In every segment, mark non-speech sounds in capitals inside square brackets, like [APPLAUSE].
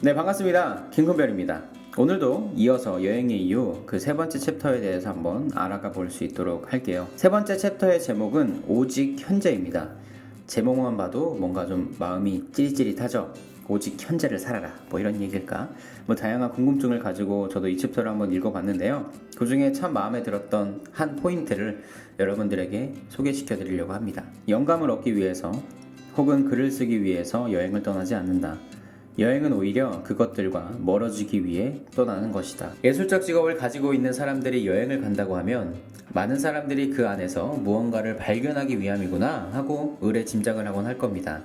네, 반갑습니다. 김근별입니다. 오늘도 이어서 여행의 이유 그 세 번째 챕터에 대해서 한번 알아가 볼 수 있도록 할게요. 세 번째 챕터의 제목은 오직 현재입니다. 제목만 봐도 뭔가 좀 마음이 찌릿찌릿하죠. 오직 현재를 살아라. 뭐 이런 얘기일까? 뭐 다양한 궁금증을 가지고 저도 이 챕터를 한번 읽어봤는데요. 그 중에 참 마음에 들었던 한 포인트를 여러분들에게 소개시켜 드리려고 합니다. 영감을 얻기 위해서 혹은 글을 쓰기 위해서 여행을 떠나지 않는다. 여행은 오히려 그것들과 멀어지기 위해 떠나는 것이다. 예술적 직업을 가지고 있는 사람들이 여행을 간다고 하면 많은 사람들이 그 안에서 무언가를 발견하기 위함이구나 하고 의뢰 짐작을 하곤 할 겁니다.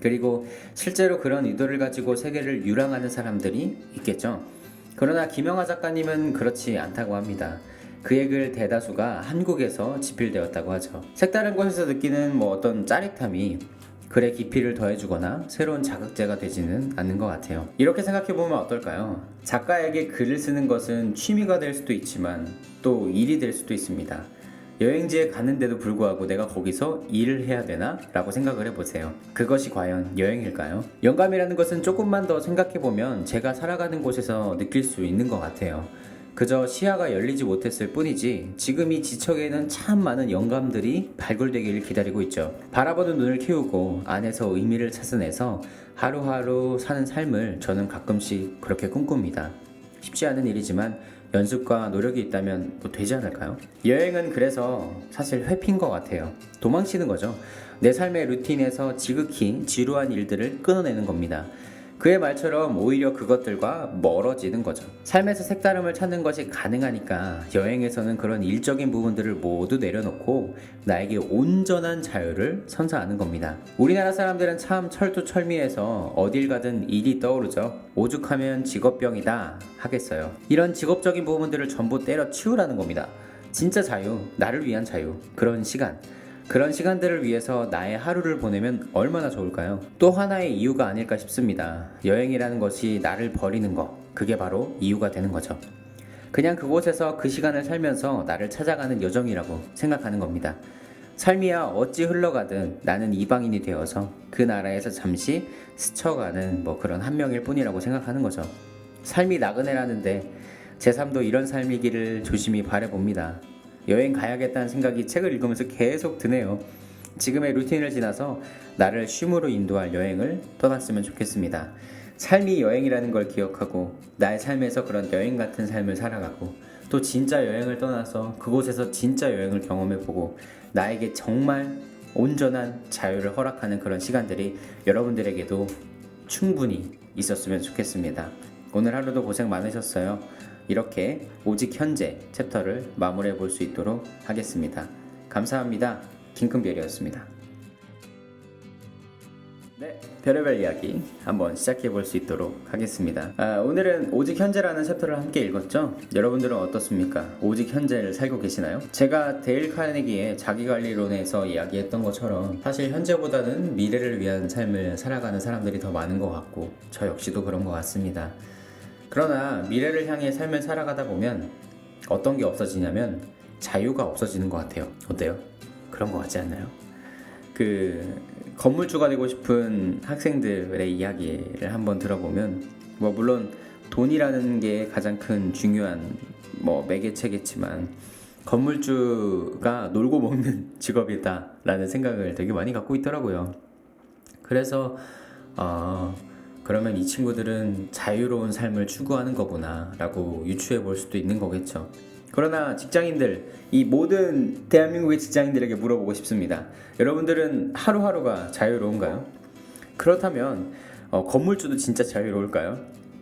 그리고 실제로 그런 의도를 가지고 세계를 유랑하는 사람들이 있겠죠. 그러나 김영하 작가님은 그렇지 않다고 합니다. 그의 글 대다수가 한국에서 집필되었다고 하죠. 색다른 곳에서 느끼는 뭐 어떤 짜릿함이 글의 깊이를 더해주거나 새로운 자극제가 되지는 않는 것 같아요. 이렇게 생각해보면 어떨까요? 작가에게 글을 쓰는 것은 취미가 될 수도 있지만 또 일이 될 수도 있습니다. 여행지에 가는데도 불구하고 내가 거기서 일을 해야 되나? 라고 생각을 해보세요. 그것이 과연 여행일까요? 영감이라는 것은 조금만 더 생각해보면 제가 살아가는 곳에서 느낄 수 있는 것 같아요. 그저 시야가 열리지 못했을 뿐이지 지금 이 지척에는 참 많은 영감들이 발굴되기를 기다리고 있죠. 바라보는 눈을 키우고 안에서 의미를 찾아내서 하루하루 사는 삶을 저는 가끔씩 그렇게 꿈꿉니다. 쉽지 않은 일이지만 연습과 노력이 있다면 뭐 되지 않을까요? 여행은 그래서 사실 회피인 것 같아요. 도망치는 거죠. 내 삶의 루틴에서 지극히 지루한 일들을 끊어내는 겁니다. 그의 말처럼 오히려 그것들과 멀어지는 거죠. 삶에서 색다름을 찾는 것이 가능하니까 여행에서는 그런 일적인 부분들을 모두 내려놓고 나에게 온전한 자유를 선사하는 겁니다. 우리나라 사람들은 참 철두철미해서 어딜 가든 일이 떠오르죠. 오죽하면 직업병이다 하겠어요. 이런 직업적인 부분들을 전부 때려치우라는 겁니다. 진짜 자유, 나를 위한 자유, 그런 시간. 그런 시간들을 위해서 나의 하루를 보내면 얼마나 좋을까요? 또 하나의 이유가 아닐까 싶습니다. 여행이라는 것이 나를 버리는 것, 그게 바로 이유가 되는 거죠. 그냥 그곳에서 그 시간을 살면서 나를 찾아가는 여정이라고 생각하는 겁니다. 삶이야 어찌 흘러가든 나는 이방인이 되어서 그 나라에서 잠시 스쳐가는 뭐 그런 한 명일 뿐이라고 생각하는 거죠. 삶이 나그네라는데 제 삶도 이런 삶이기를 조심히 바래봅니다. 여행 가야겠다는 생각이 책을 읽으면서 계속 드네요. 지금의 루틴을 지나서 나를 쉼으로 인도할 여행을 떠났으면 좋겠습니다. 삶이 여행이라는 걸 기억하고 나의 삶에서 그런 여행 같은 삶을 살아가고 또 진짜 여행을 떠나서 그곳에서 진짜 여행을 경험해보고 나에게 정말 온전한 자유를 허락하는 그런 시간들이 여러분들에게도 충분히 있었으면 좋겠습니다. 오늘 하루도 고생 많으셨어요. 이렇게 오직 현재 챕터를 마무리해 볼 수 있도록 하겠습니다. 감사합니다. 김큰별이었습니다. 네, 별의별 이야기 한번 시작해 볼 수 있도록 하겠습니다. 아, 오늘은 오직 현재라는 챕터를 함께 읽었죠? 여러분들은 어떻습니까? 오직 현재를 살고 계시나요? 제가 데일 카네기의 자기관리론에서 이야기했던 것처럼 사실 현재보다는 미래를 위한 삶을 살아가는 사람들이 더 많은 것 같고 저 역시도 그런 것 같습니다. 그러나 미래를 향해 삶을 살아가다 보면 어떤 게 없어지냐면 자유가 없어지는 것 같아요. 어때요? 그런 것 같지 않나요? 그 건물주가 되고 싶은 학생들의 이야기를 한번 들어보면 뭐 물론 돈이라는 게 가장 큰 중요한 뭐 매개체겠지만 건물주가 놀고 먹는 [LAUGHS] 직업이다라는 생각을 되게 많이 갖고 있더라고요. 그래서 어, 그러면 이 친구들은 자유로운 삶을 추구하는 거구나 라고 유추해 볼 수도 있는 거겠죠. 그러나 직장인들, 이 모든 대한민국의 직장인들에게 물어보고 싶습니다. 여러분들은 하루하루가 자유로운가요? 그렇다면 어, 건물주도 진짜 자유로울까요?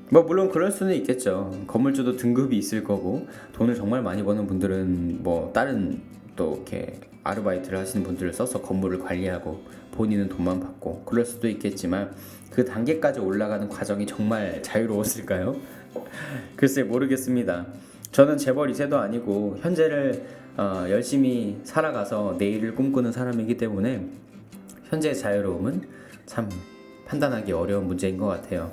뭐 물론 그럴 수는 있겠죠. 건물주도 등급이 있을 거고 돈을 정말 많이 버는 분들은 뭐 다른 또 이렇게 아르바이트를 하시는 분들을 써서 건물을 관리하고 본인은 돈만 받고 그럴 수도 있겠지만 그 단계까지 올라가는 과정이 정말 자유로웠을까요? [LAUGHS] 글쎄 모르겠습니다. 저는 재벌 2세도 아니고 현재를 어, 열심히 살아가서 내일을 꿈꾸는 사람이기 때문에 현재의 자유로움은 참 판단하기 어려운 문제인 것 같아요.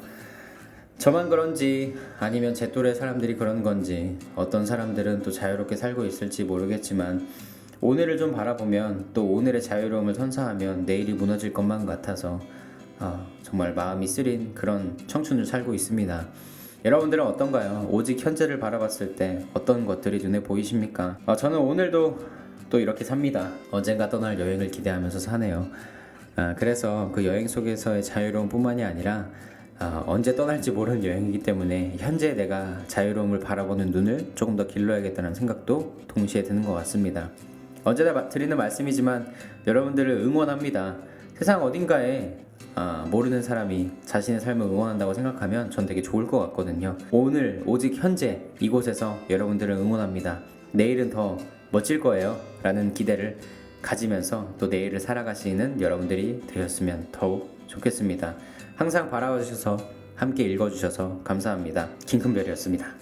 저만 그런지 아니면 제 또래 사람들이 그런 건지 어떤 사람들은 또 자유롭게 살고 있을지 모르겠지만 오늘을 좀 바라보면 또 오늘의 자유로움을 선사하면 내일이 무너질 것만 같아서 아, 정말 마음이 쓰린 그런 청춘을 살고 있습니다. 여러분들은 어떤가요? 오직 현재를 바라봤을 때 어떤 것들이 눈에 보이십니까? 아, 저는 오늘도 또 이렇게 삽니다. 언젠가 떠날 여행을 기대하면서 사네요. 아, 그래서 그 여행 속에서의 자유로움뿐만이 아니라 아, 언제 떠날지 모르는 여행이기 때문에 현재 내가 자유로움을 바라보는 눈을 조금 더 길러야겠다는 생각도 동시에 드는 것 같습니다. 언제나 마- 드리는 말씀이지만 여러분들을 응원합니다. 세상 어딘가에 아, 모르는 사람이 자신의 삶을 응원한다고 생각하면 전 되게 좋을 것 같거든요. 오늘 오직 현재 이곳에서 여러분들을 응원합니다. 내일은 더 멋질 거예요. 라는 기대를 가지면서 또 내일을 살아가시는 여러분들이 되었으면 더욱 좋겠습니다. 항상 바라봐 주셔서 함께 읽어주셔서 감사합니다. 김큰별이었습니다.